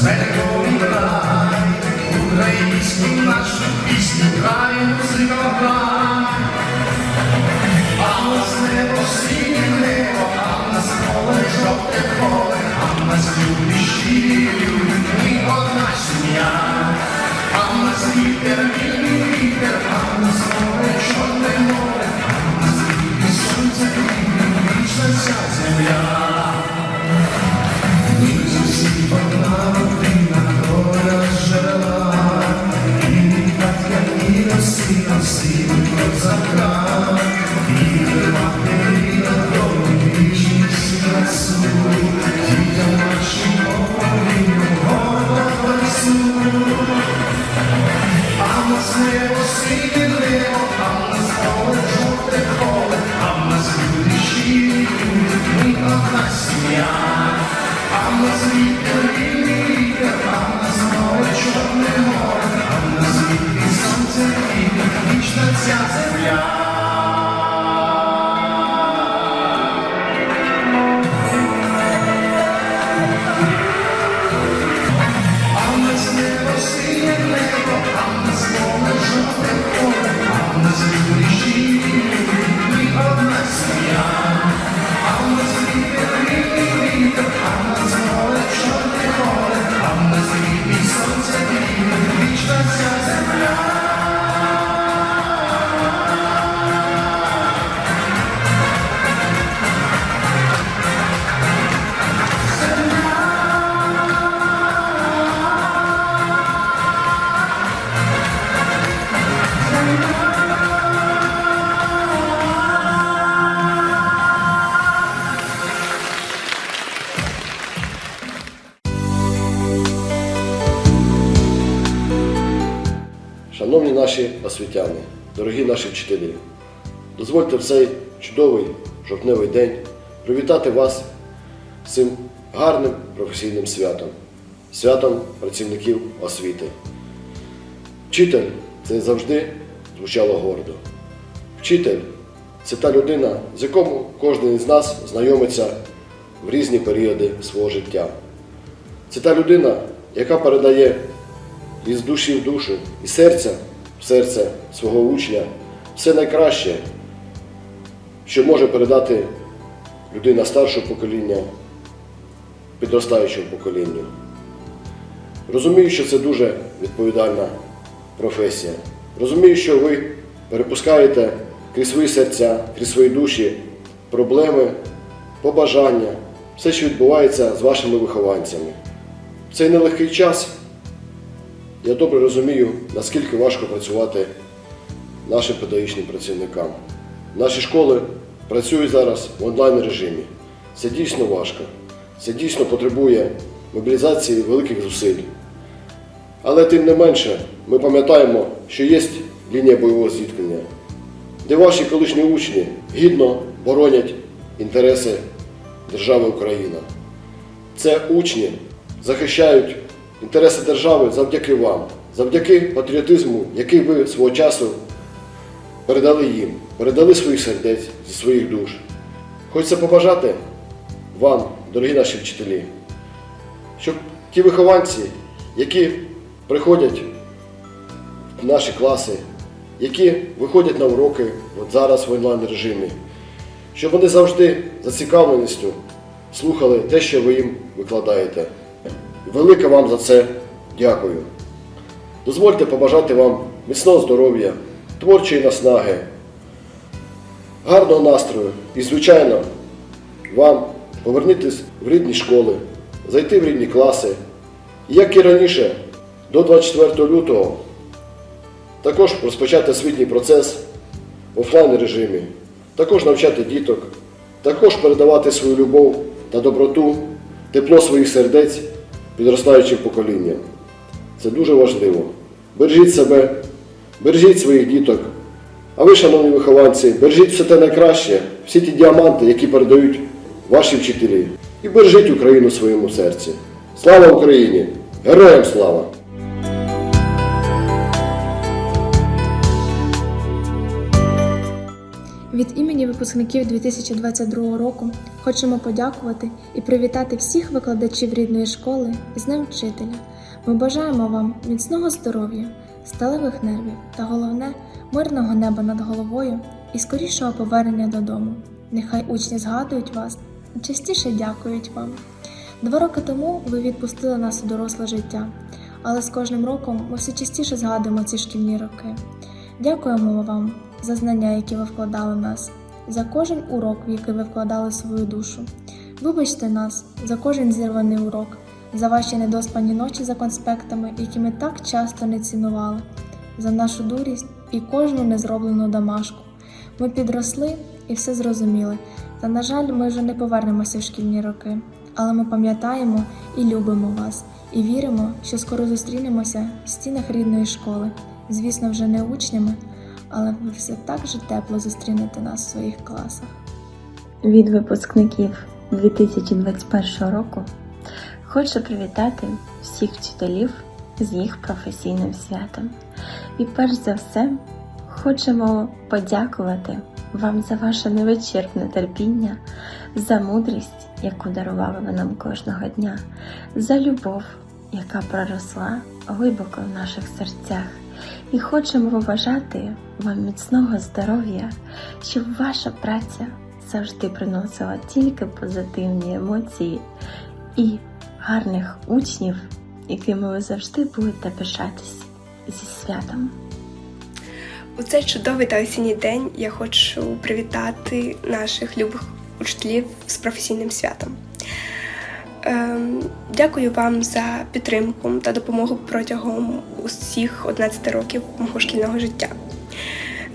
смерком край, українську нашу пісню грає музика грай. А в нас небо синє небо, а в нас поле жовте поле, а в нас люди щирі люди, ми одна сім'я. А в нас вітер, вільний вітер, а в нас море, чорне море, а в нас і сонце, і вічна вся земля. Ми з освітяни, дорогі наші вчителі, дозвольте в цей чудовий жовтневий день привітати вас з цим гарним професійним святом, святом працівників освіти. Вчитель це завжди звучало гордо. Вчитель це та людина, з якому кожен із нас знайомиться в різні періоди свого життя. Це та людина, яка передає із душі в душу, і серця серце свого учня все найкраще, що може передати людина старшого покоління підростаючому поколінню. Розумію, що це дуже відповідальна професія. Розумію, що ви перепускаєте крізь свої серця, крізь свої душі проблеми, побажання, все, що відбувається з вашими вихованцями. Цей нелегкий час я добре розумію, наскільки важко працювати нашим педагогічним працівникам. Наші школи працюють зараз в онлайн режимі. Це дійсно важко. Це дійсно потребує мобілізації великих зусиль. Але тим не менше, ми пам'ятаємо, що є лінія бойового зіткнення, де ваші колишні учні гідно боронять інтереси держави Україна. Це учні захищають інтереси держави завдяки вам, завдяки патріотизму, який ви свого часу передали їм, передали своїх сердець зі своїх душ. Хочеться побажати вам, дорогі наші вчителі, щоб ті вихованці, які приходять в наші класи, які виходять на уроки от зараз в онлайн режимі, щоб вони завжди зацікавленістю слухали те, що ви їм викладаєте. Велике вам за це дякую. Дозвольте побажати вам міцного здоров'я, творчої наснаги, гарного настрою і, звичайно, вам повернутися в рідні школи, зайти в рідні класи. І, як і раніше, до 24 лютого також розпочати освітній процес в офлайн режимі, також навчати діток, також передавати свою любов та доброту, тепло своїх сердець підростаючим поколінням. Це дуже важливо. Бережіть себе, бережіть своїх діток. А ви, шановні вихованці, бережіть все те найкраще, всі ті діаманти, які передають ваші вчителі. І бережіть Україну в своєму серці. Слава Україні! Героям слава! Від імені випускників 2022 року хочемо подякувати і привітати всіх викладачів рідної школи з Днем Вчителя. Ми бажаємо вам міцного здоров'я, сталевих нервів та головне мирного неба над головою і скорішого повернення додому. Нехай учні згадують вас і частіше дякують вам. Два роки тому ви відпустили нас у доросле життя, але з кожним роком ми все частіше згадуємо ці шкільні роки. Дякуємо вам за знання, які ви вкладали в нас, за кожен урок, в який ви вкладали свою душу. Вибачте нас за кожен зірваний урок, за ваші недоспані ночі за конспектами, які ми так часто не цінували, за нашу дурість і кожну незроблену домашку. Ми підросли і все зрозуміли. Та, на жаль, ми вже не повернемося в шкільні роки, але ми пам'ятаємо і любимо вас, і віримо, що скоро зустрінемося в стінах рідної школи. Звісно, вже не учнями, але ви все так же тепло зустрінете нас в своїх класах. Від випускників 2021 року хочу привітати всіх вчителів з їх професійним святом. І перш за все хочемо подякувати вам за ваше невичерпне терпіння, за мудрість, яку дарували ви нам кожного дня, за любов, яка проросла глибоко в наших серцях. І хочемо побажати вам міцного здоров'я, щоб ваша праця завжди приносила тільки позитивні емоції і гарних учнів, якими ви завжди будете пишатись зі святом. У цей чудовий та осінній день я хочу привітати наших любих учителів з професійним святом. Ем, дякую вам за підтримку та допомогу протягом усіх 11 років мого шкільного життя.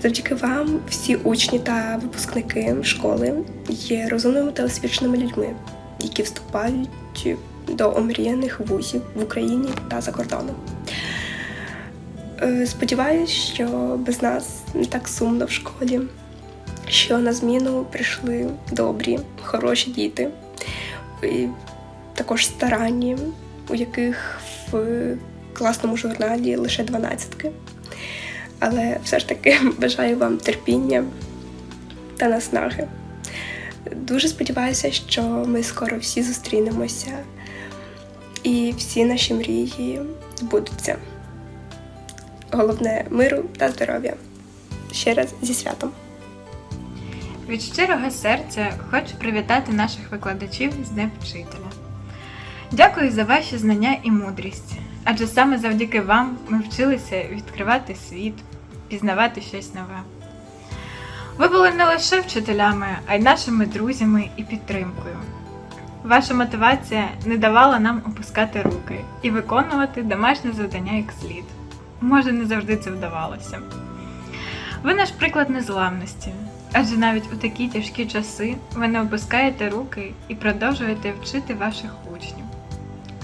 Завдяки вам всі учні та випускники школи є розумними та освіченими людьми, які вступають до омріяних вузів в Україні та за кордоном. Е, Сподіваюсь, що без нас не так сумно в школі, що на зміну прийшли добрі, хороші діти, також старанні, у яких в класному журналі лише дванадцятки. Але все ж таки бажаю вам терпіння та наснаги. Дуже сподіваюся, що ми скоро всі зустрінемося і всі наші мрії збудуться. Головне миру та здоров'я. Ще раз зі святом. Від щирого серця хочу привітати наших викладачів з Днем Вчителя. Дякую за ваші знання і мудрість, адже саме завдяки вам ми вчилися відкривати світ, пізнавати щось нове. Ви були не лише вчителями, а й нашими друзями і підтримкою. Ваша мотивація не давала нам опускати руки і виконувати домашнє завдання як слід. Може, не завжди це вдавалося. Ви наш приклад незламності, адже навіть у такі тяжкі часи ви не опускаєте руки і продовжуєте вчити ваших учнів.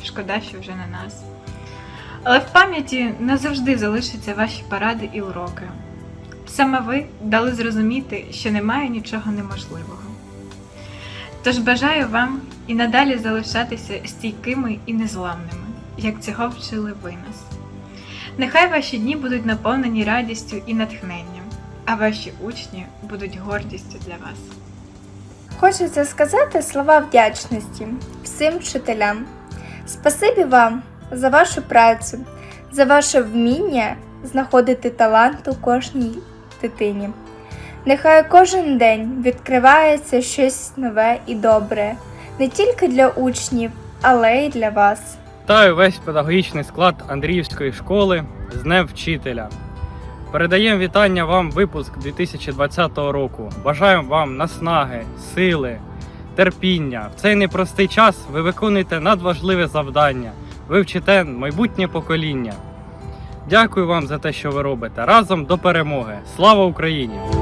Шкода, що вже не нас. Але в пам'яті назавжди залишаться ваші поради і уроки. Саме ви дали зрозуміти, що немає нічого неможливого. Тож бажаю вам і надалі залишатися стійкими і незламними, як цього вчили ви нас. Нехай ваші дні будуть наповнені радістю і натхненням, а ваші учні будуть гордістю для вас. Хочеться сказати слова вдячності всім вчителям. Спасибі вам за вашу працю, за ваше вміння знаходити талант у кожній дитині. Нехай кожен день відкривається щось нове і добре, не тільки для учнів, але й для вас. Вітаю весь педагогічний склад Андріївської школи з Днем Вчителя. Передаємо вітання вам випуск 2020 року. Бажаємо вам наснаги, сили, терпіння. В цей непростий час ви виконуєте надважливе завдання. Ви вчите майбутнє покоління. Дякую вам за те, що ви робите. Разом до перемоги. Слава Україні!